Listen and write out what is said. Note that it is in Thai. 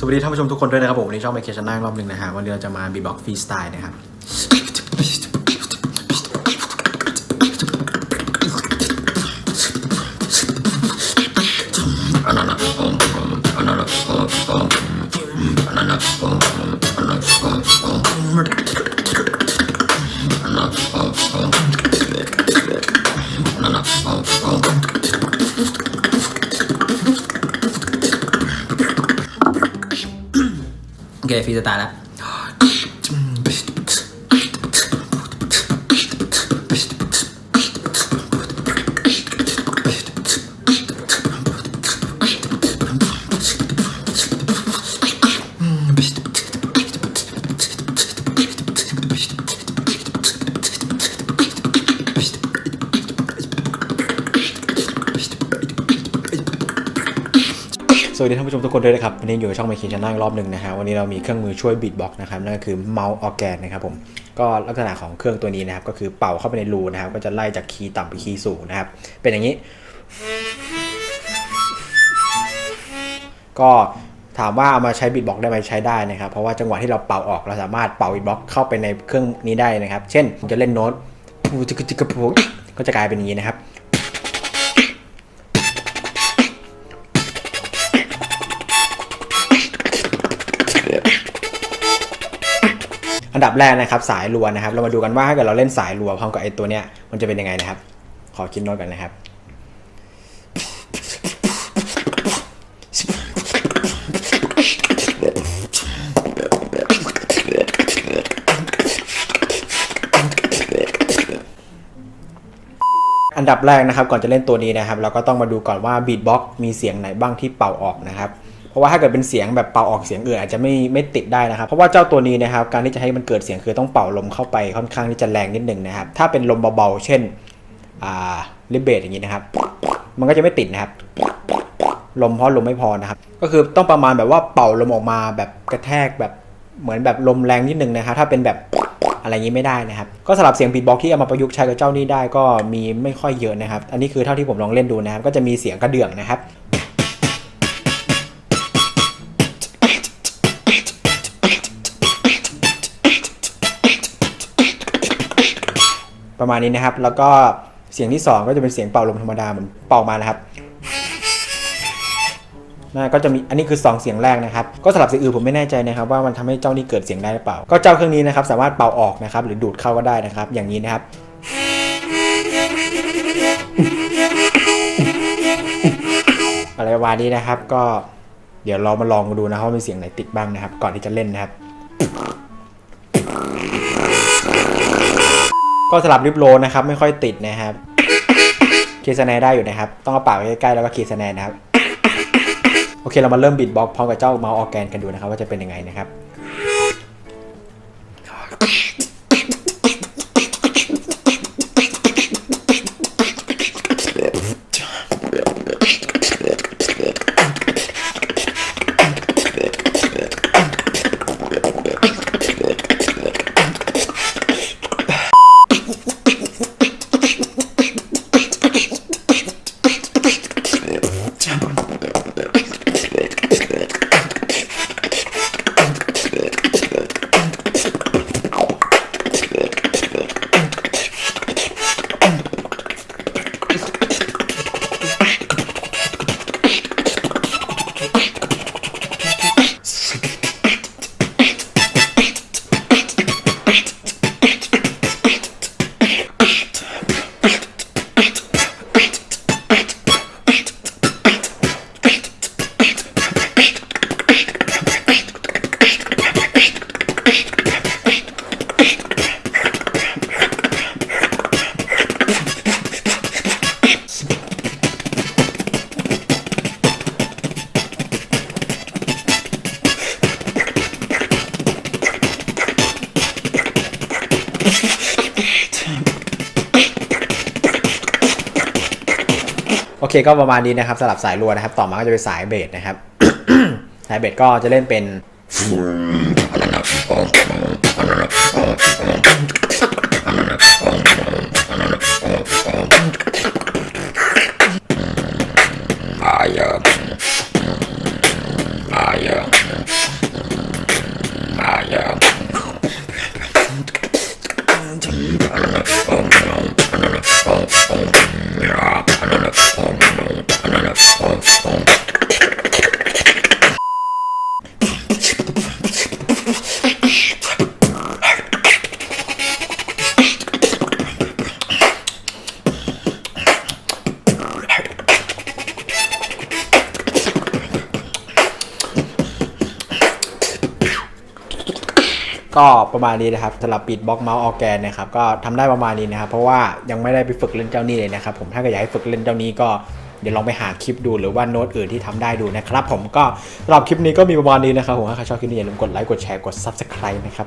สวัสดีท่านผู้ชมทุกคนด้วยนะครับผมวันนี้ช่องไมเคชันนั่งรอบหนึ่งนะฮะวันนี้เราจะมาบีบ็อกฟรีสไตล์นะครับ โอเคฟรีสไตล์แล้ว สวัสดีท่านผู้ชมทุกคนด้วยนะครับวันนี้อยู่ในช่องไมค์คินชาแนลรอบหนึ่งนะฮะวันนี้เรามีเครื่องมือช่วยบีทบ็อกนะครับนั่นก็คือเมาส์ออแกนนะครับผมก็ลักษณะของเครื่องตัวนี้นะครับก็คือเป่าเข้าไปในรูนะครับก็จะไล่จากคีย์ต่ำไปคีย์สูงนะครับเป็นอย่างนี้ ก็ถามว่าเอามาใช้บีทบ็อกได้ไหมใช้ได้นะครับเพราะว่าจังหวะที่เราเป่าออกเราสามารถเป่าบีทบ็อกเข้าไปในเครื่องนี้ได้นะครับ เช่นผมจะเล่นโน้ตปูจิกจิกปูก็จะกลายเป็นอย่างนี้นะครับ อันดับแรกนะครับสายรัวนะครับ เรามาดูกันว่าถ้าเกิดเราเล่นสายรัวพร้อมกับไอ้ตัวเนี้ยมันจะเป็นยังไงนะครับ ขอคิดโน้ตกันนะครับอันดับแรกนะครับก่อนจะเล่นตัวนี้นะครับ เราก็ต้องมาดูก่อนว่าบีทบ็อกมีเสียงไหนบ้างที่เป่าออกนะครับ เพราะว่าถ้าเกิดเป็นเสียงแบบเป่าออกเสียงอื่นอาจจะไม่ไม่ติดได้นะครับ เพราะว่าเจ้าตัวนี้นะครับการที่จะให้มันเกิดเสียงคือต้องเป่าลมเข้าไปค่อนข้างที่จะแรงนิดหนึ่งนะครับ ถ้าเป็นลมเบาๆเช่นอ่าลิเบตอย่างนี้นะครับ มันก็จะไม่ติดนะครับ ลมเพราะลมไม่พอนะครับ ก็คือต้องประมาณแบบว่าเป่าลมออกมาแบบกระแทกแบบเหมือนแบบลมแรงนิดนึงนะครับ ถ้าเป็นแบบอะไรอย่างนี้ไม่ได้นะครับ ก็สำหรับเสียงบีทบ็อกที่เอามาประยุกต์ใช้กับเจ้านี้ได้ก็มีไม่ค่อยเยอะนะครับ อันนี้คือเท่าที่ผมลองเล่นดูนะครับ ก็จะมีเสียงกระเดื่องนะครับ ประมาณนี้นะครับ แล้วก็เสียงที่ 2 ก็จะเป็นเสียงเป่าลมธรรมดาเหมือนเป่ามานะครับนะก็จะมีอันนี้คือ 2 เสียงแรกนะครับ ก็สำหรับเสียงอื่นผมไม่แน่ใจนะครับ ว่ามันทำให้เจ้านี้เกิดเสียงได้หรือเปล่า ก็เจ้าเครื่องนี้นะครับสามารถเป่าออกนะครับ หรือดูดเข้าก็ได้นะครับ อย่างนี้นะครับ อะไรประมาณนี้นะครับ ก็เดี๋ยวเรามาลองดูนะว่ามีเสียงไหนติดบ้างนะครับ ก่อนที่จะเล่นนะครับ ก็สลับริบโลนะครับ ไม่ค่อยติดนะครับคีสแนได้อยู่นะครับ ต้องเอาปากไว้ใกล้ๆแล้วก็คีสแนนะครับ โอเคเรามาเริ่มบิดบ็อกพร้อมกับเจ้าเมาส์ออร์แกนกันดูนะครับ ว่าจะเป็นยังไงนะครับ โอเคก็ประมาณนี้นะครับสลับสายรัวนะครับ ต่อมาก็จะเป็นสายเบสนะครับ สายเบสก็จะเล่นเป็น ก็ประมาณนี้นะครับสำหรับปิดบล็อกเมาส์ออแกนนะครับก็ทำได้ประมาณนี้นะครับ เพราะว่ายังไม่ได้ไปฝึกเล่นเจ้านี้เลยนะครับผมถ้าเกิดอยากให้ฝึกเล่นเจ้านี้ก็เดี๋ยวลองไปหาคลิปดูหรือว่าโน้ตอื่นที่ทำได้ดูนะครับ ผมก็สำหรับคลิปนี้ก็มีประมาณนี้นะครับผมถ้าใครชอบคลิปนี้อย่าลืมกดไลค์กดแชร์กด subscribe นะครับ